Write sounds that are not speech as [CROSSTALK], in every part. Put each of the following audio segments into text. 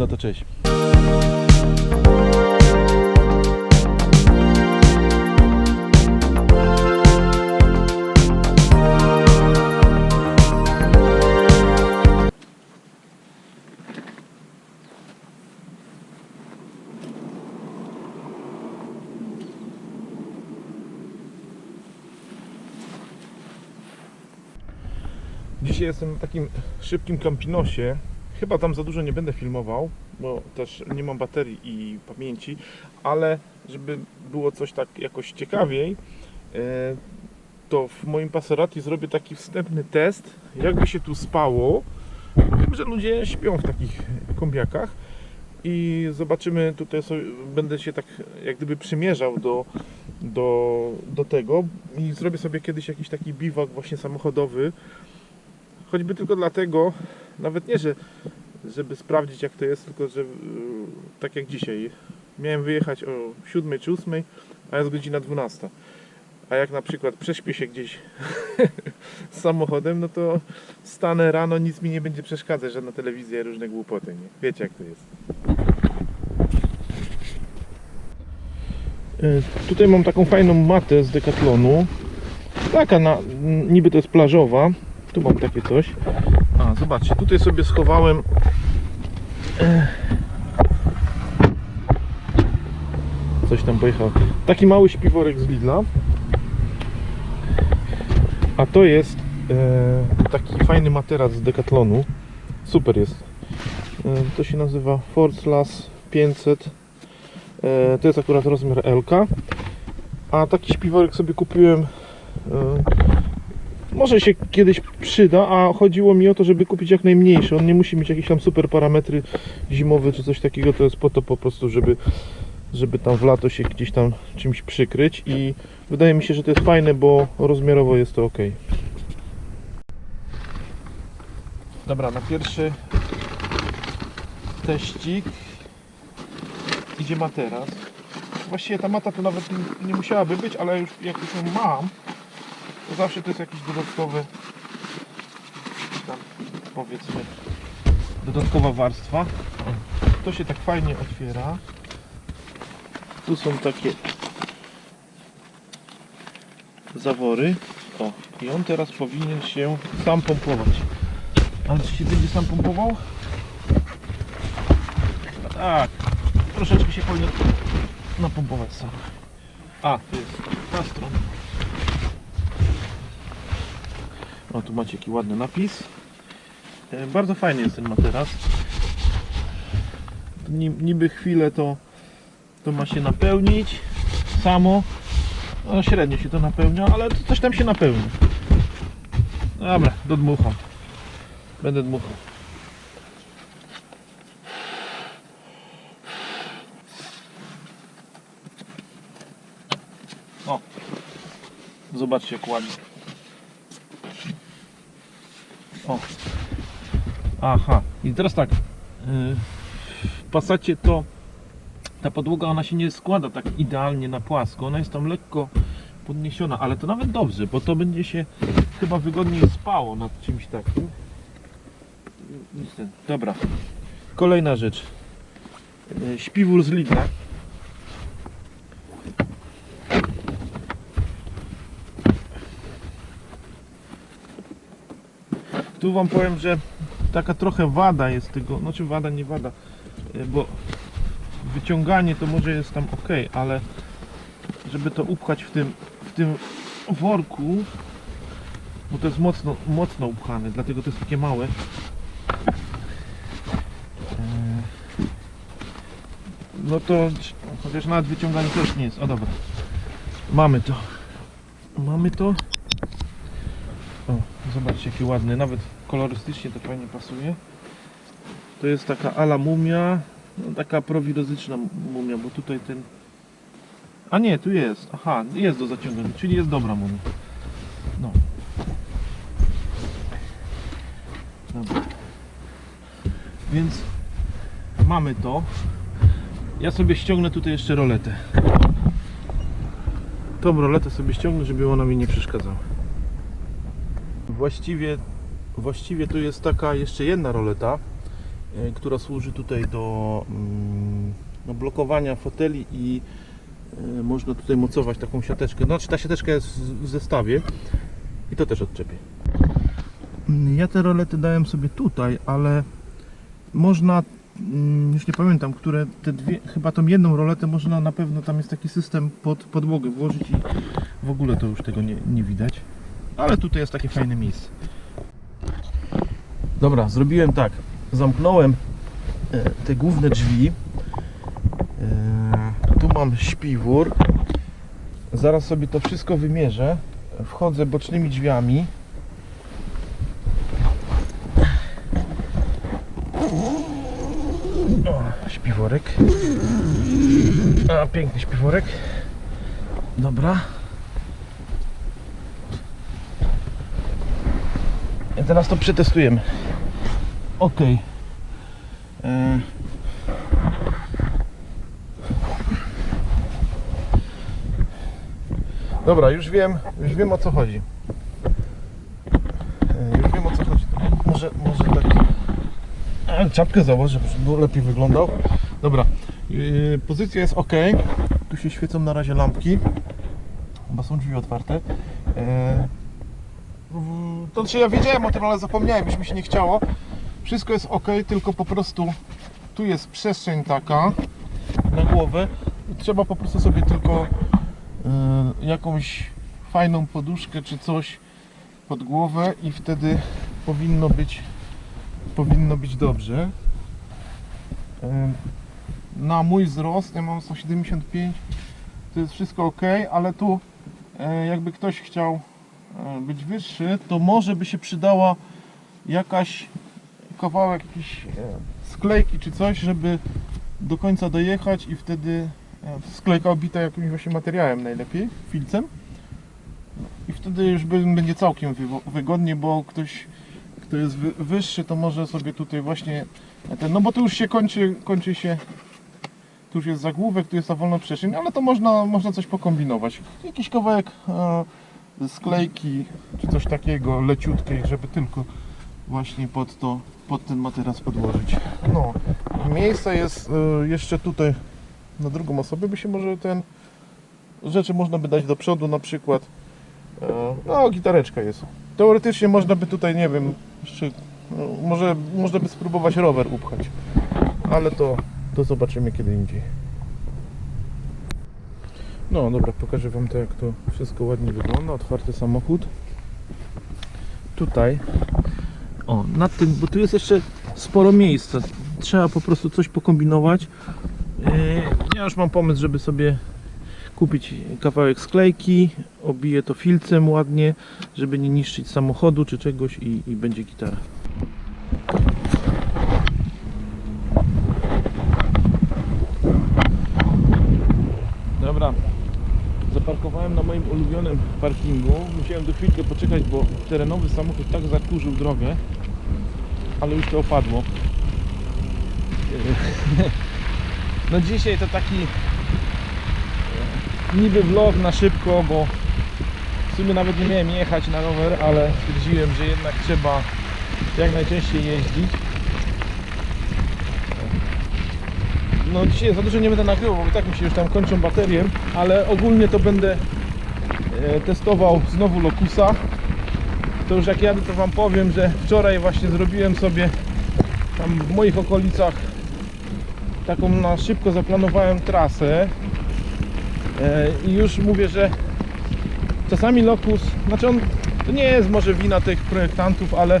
No to cześć. Dzisiaj jestem na takim szybkim kampinosie. Chyba tam za dużo nie będę filmował, bo też nie mam baterii i pamięci, ale żeby było coś tak jakoś ciekawiej, e, to w moim Passerati zrobię taki wstępny test, jakby się tu spało. Wiem, że ludzie śpią w takich kombiakach i zobaczymy, tutaj sobie, będę się tak jak gdyby przymierzał do, do, do tego i zrobię sobie kiedyś jakiś taki biwak właśnie samochodowy, choćby tylko dlatego, nawet nie, że żeby sprawdzić jak to jest, tylko że yy, tak jak dzisiaj. Miałem wyjechać o 7 czy 8, a jest godzina 12. A jak na przykład prześpię się gdzieś [LAUGHS] samochodem, no to stanę rano, nic mi nie będzie przeszkadzać, żadna telewizja, różne głupoty, nie? Wiecie jak to jest. Yy, Tutaj mam taką fajną matę z Decathlonu. Taka na, niby to jest plażowa. Tu mam takie coś. A, zobaczcie, tutaj sobie schowałem e, coś tam pojechał. Taki mały śpiworek z Lidla. A to jest e, taki fajny materac z Decathlonu. Super jest. E, to się nazywa Forcelas 500. E, to jest akurat rozmiar LK. A taki śpiworek sobie kupiłem e, może się kiedyś przyda, a chodziło mi o to, żeby kupić jak najmniejszy. On nie musi mieć jakieś tam super parametry zimowe czy coś takiego, to jest po to po prostu, żeby, żeby tam w lato się gdzieś tam czymś przykryć i wydaje mi się, że to jest fajne, bo rozmiarowo jest to ok. Dobra, na pierwszy teścik idzie materac. Właściwie ta mata to nawet nie musiałaby być, ale już jak już ją mam, to zawsze to jest jakiś dodatkowy tam powiedzmy dodatkowa warstwa. To się tak fajnie otwiera. Tu są takie zawory. O i on teraz powinien się sam pompować. Ale czy się będzie sam pompował? tak. Troszeczkę się powinien napompować sam. A, to jest ta strona O, tu macie jaki ładny napis. E, Bardzo fajny jest ten materac. Ni- Niby chwilę to, to ma się napełnić samo. No, średnio się to napełnia, ale to coś tam się napełni. Dobra, dodmucham. Będę dmuchał. O, zobaczcie jak ładnie. Aha. I teraz tak. yy, W Passacie to ta podłoga ona się nie składa tak idealnie na płasko. Ona jest tam lekko podniesiona, ale to nawet dobrze, bo to będzie się chyba wygodniej spało nad czymś takim. Dobra. Kolejna rzecz. Yy, Śpiwór z Lidla. Tu wam powiem, że taka trochę wada jest tego, znaczy wada nie wada, y, bo wyciąganie to może jest tam ok, ale żeby to upchać w tym, w tym worku, bo to jest mocno, mocno upchane, dlatego to jest takie małe. E, No to chociaż nawet wyciąganie też nie jest. O dobra. Mamy to. Mamy to. Zobaczcie jaki ładny, nawet kolorystycznie to fajnie pasuje. To jest taka ala mumia, no, taka prowirozyczna mumia, bo tutaj ten... A nie, tu jest, aha, jest do zaciągania, czyli jest dobra mumia. No. Dobra. Więc mamy to. Ja sobie ściągnę tutaj jeszcze roletę. Tą roletę sobie ściągnę, żeby ona mi nie przeszkadzała. Właściwie, właściwie tu jest taka jeszcze jedna roleta e, która służy tutaj do no, blokowania foteli i e, można tutaj mocować taką siateczkę. Znaczy ta siateczka jest w zestawie i to też odczepię. Mm, Ja te rolety dałem sobie tutaj, ale można, mm, już nie pamiętam, które te dwie, chyba tą jedną roletę można na pewno, tam jest taki system pod podłogę włożyć i w ogóle to już tego nie, nie widać. Ale tutaj jest takie fajne miejsce. Dobra, zrobiłem tak. Zamknąłem e, te główne drzwi. E, Tu mam śpiwór. Zaraz sobie to wszystko wymierzę. Wchodzę bocznymi drzwiami. O, śpiworek. A, piękny śpiworek. Dobra. Teraz to przetestujemy. Ok. E... Dobra, już wiem, już wiem o co chodzi. E, Już wiem o co chodzi. Może, może tak. E, Czapkę założę, żeby lepiej wyglądał. Dobra, yy, pozycja jest ok. Tu się świecą na razie lampki, bo są drzwi otwarte. To znaczy ja wiedziałem o tym, ale zapomniałem, już mi się nie chciało. Wszystko jest ok, tylko po prostu tu jest przestrzeń taka na głowę. Trzeba po prostu sobie tylko e, jakąś fajną poduszkę czy coś pod głowę i wtedy powinno być powinno być dobrze. E, Na mój wzrost, ja mam 175, to jest wszystko ok, ale tu e, jakby ktoś chciał być wyższy, to może by się przydała jakaś kawałek jakiejś e, sklejki czy coś, żeby do końca dojechać i wtedy e, sklejka obita jakimś właśnie materiałem najlepiej, filcem. I wtedy już będzie całkiem wygodnie, bo ktoś, kto jest wy- wyższy, to może sobie tutaj właśnie ten, no bo tu już się kończy, kończy się, tu już jest zagłówek, tu jest ta wolna przestrzeń, ale to można, można coś pokombinować. Jakiś kawałek e, sklejki, czy coś takiego leciutkiej, żeby tylko właśnie pod to, pod ten materac podłożyć. No, miejsce jest e, jeszcze tutaj na drugą osobę, by się może ten rzeczy można by dać do przodu na przykład. E, No, gitareczka jest. Teoretycznie można by tutaj, nie wiem, jeszcze, no, może można by spróbować rower upchać, ale to, to zobaczymy kiedy indziej. No dobra, pokażę Wam to jak to wszystko ładnie wygląda. Otwarty samochód. Tutaj o, nad tym, bo tu jest jeszcze sporo miejsca. Trzeba po prostu coś pokombinować. Yy, Ja już mam pomysł, żeby sobie kupić kawałek sklejki, obiję to filcem ładnie, żeby nie niszczyć samochodu czy czegoś i, i będzie gitara. Dobra, zaparkowałem na moim ulubionym parkingu. Musiałem do chwilkę poczekać, bo terenowy samochód tak zakurzył drogę, ale już to opadło. [LAUGHS] No dzisiaj to taki niby vlog na szybko, bo w sumie nawet nie miałem jechać na rower, ale stwierdziłem, że jednak trzeba jak najczęściej jeździć. No dzisiaj za dużo nie będę nagrywał, bo i tak mi się już tam kończą baterie, ale ogólnie to będę e, testował znowu Locusa. To już jak jadę to Wam powiem, że wczoraj właśnie zrobiłem sobie tam w moich okolicach taką na szybko zaplanowałem trasę E, i już mówię, że czasami Locus, znaczy on to nie jest może wina tych projektantów, ale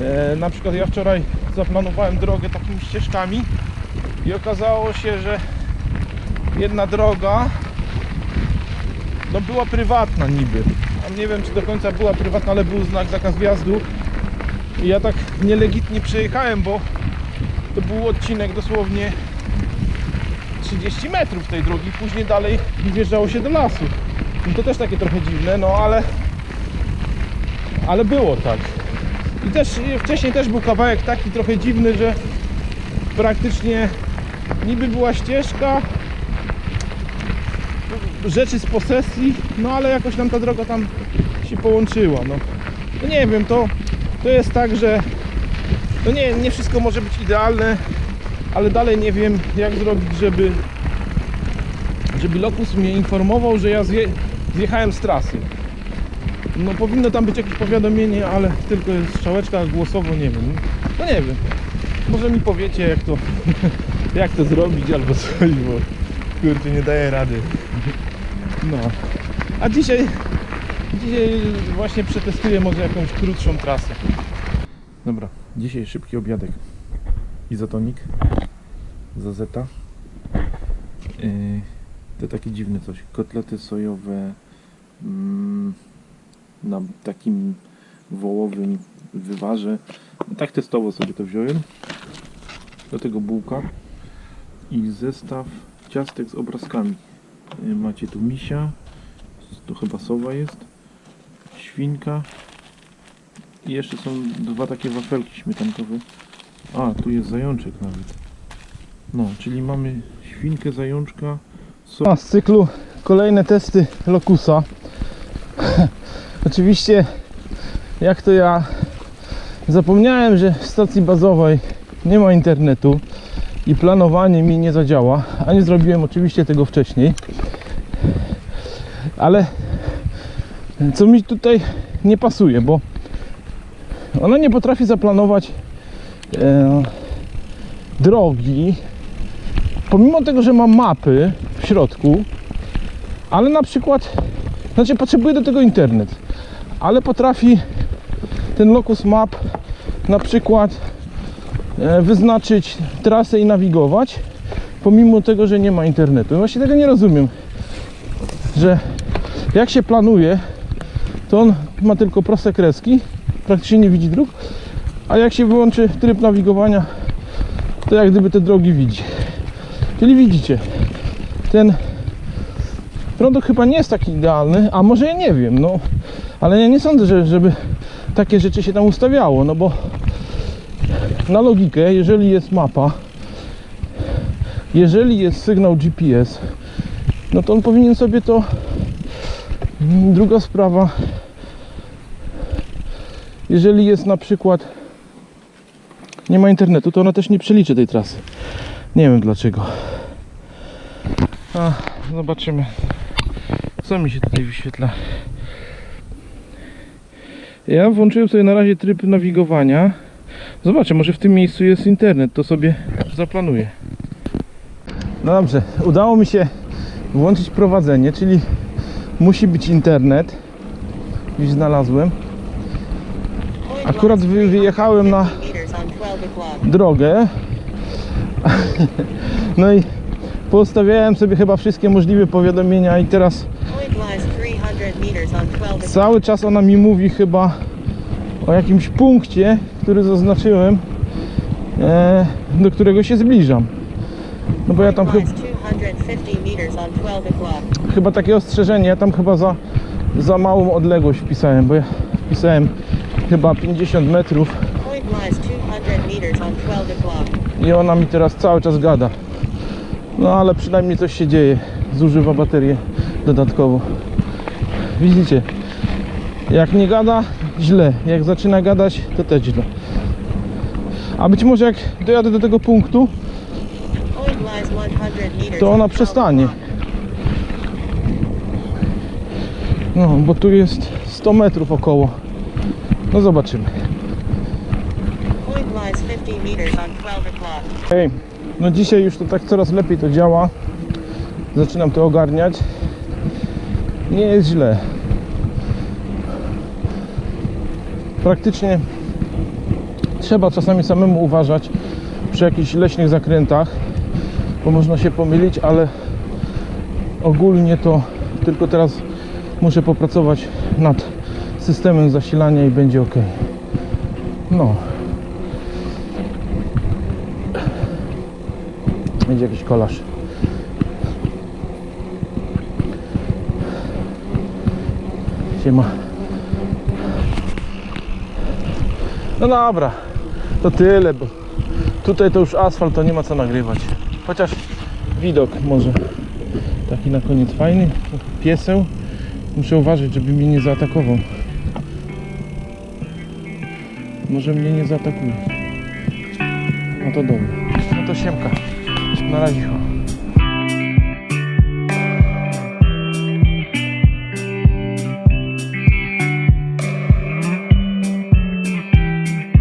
e, na przykład ja wczoraj zaplanowałem drogę takimi ścieżkami i okazało się, że jedna droga no była prywatna niby. Tam nie wiem czy do końca była prywatna, ale był znak zakaz wjazdu i ja tak nielegitnie przejechałem, bo to był odcinek dosłownie 30 metrów tej drogi, później dalej wjeżdżało się do lasu. No to też takie trochę dziwne, no ale ale było tak. I też wcześniej też był kawałek taki trochę dziwny, że praktycznie niby była ścieżka rzeczy z posesji, no ale jakoś nam ta droga tam się połączyła, no. no nie wiem, to to jest tak, że No nie, nie wszystko może być idealne, ale dalej nie wiem jak zrobić, żeby żeby Lokus mnie informował, że ja zje, zjechałem z trasy. No powinno tam być jakieś powiadomienie, ale tylko jest strzałeczka głosowo, nie wiem. No nie wiem. Może mi powiecie jak to [LAUGHS] jak to zrobić albo coś, bo kurczę nie daję rady. No. A dzisiaj dzisiaj właśnie przetestuję może jakąś krótszą trasę. Dobra, dzisiaj szybki obiadek. Izotonik. Zazeta. Yy, to takie dziwne coś. Kotlety sojowe mm, na takim wołowym wywarze. Tak testowo sobie to wziąłem. Do tego bułka i zestaw ciastek z obrazkami. Yy, Macie tu misia, to chyba sowa jest, świnka i jeszcze są dwa takie wafelki śmietankowe. A, tu jest zajączek nawet. No, czyli mamy świnkę, zajączka, so... A z cyklu kolejne testy Lokusa. [LAUGHS] Oczywiście, jak to ja zapomniałem, że w stacji bazowej nie ma internetu i planowanie mi nie zadziała, a nie zrobiłem oczywiście tego wcześniej. Ale co mi tutaj nie pasuje, bo ona nie potrafi zaplanować e, drogi, pomimo tego, że ma mapy w środku, ale na przykład, znaczy potrzebuje do tego internet, ale potrafi ten Locus Map na przykład wyznaczyć trasę i nawigować, pomimo tego, że nie ma internetu. I Właśnie tego nie rozumiem, że jak się planuje, to on ma tylko proste kreski, praktycznie nie widzi dróg, a jak się wyłączy tryb nawigowania, to jak gdyby te drogi widzi. Czyli widzicie, ten produkt chyba nie jest taki idealny, a może ja nie wiem, no, ale ja nie sądzę, że, żeby takie rzeczy się tam ustawiało, no bo na logikę, jeżeli jest mapa, jeżeli jest sygnał GPS, no to on powinien sobie to druga sprawa jeżeli jest na przykład nie ma internetu, to ona też nie przeliczy tej trasy. Nie wiem dlaczego. A, zobaczymy. Co mi się tutaj wyświetla? Ja włączyłem sobie na razie tryb nawigowania. Zobaczę, może w tym miejscu jest internet, to sobie zaplanuję. No dobrze, udało mi się włączyć prowadzenie, czyli musi być internet. Już znalazłem. Akurat wy- wyjechałem na drogę. [LAUGHS] No i postawiałem sobie chyba wszystkie możliwe powiadomienia i teraz cały czas ona mi mówi chyba o jakimś punkcie, który zaznaczyłem, e, do którego się zbliżam. No bo ja tam chyba, chyba takie ostrzeżenie, ja tam chyba za, za małą odległość wpisałem, bo ja wpisałem chyba 50 metrów i ona mi teraz cały czas gada. No ale przynajmniej coś się dzieje. Zużywa baterię dodatkowo. Widzicie? Jak nie gada, źle. Jak zaczyna gadać, to też źle. A być może jak dojadę do tego punktu, to ona przestanie. No, bo tu jest 100 metrów około. No zobaczymy. Point lies 50 meters on 12 o'clock. Hej, no dzisiaj już to tak coraz lepiej to działa. Zaczynam to ogarniać. Nie jest źle. Praktycznie trzeba czasami samemu uważać przy jakichś leśnych zakrętach, bo można się pomylić, ale ogólnie to tylko teraz muszę popracować nad systemem zasilania i będzie ok. No. Będzie jakiś kolarz. Siema. No dobra, to tyle, bo tutaj to już asfalt, to nie ma co nagrywać. Chociaż widok może taki na koniec fajny. Pieseł. Muszę uważać, żeby mnie nie zaatakował. Może mnie nie zaatakuje. No to dobra. No to siemka. Na razie.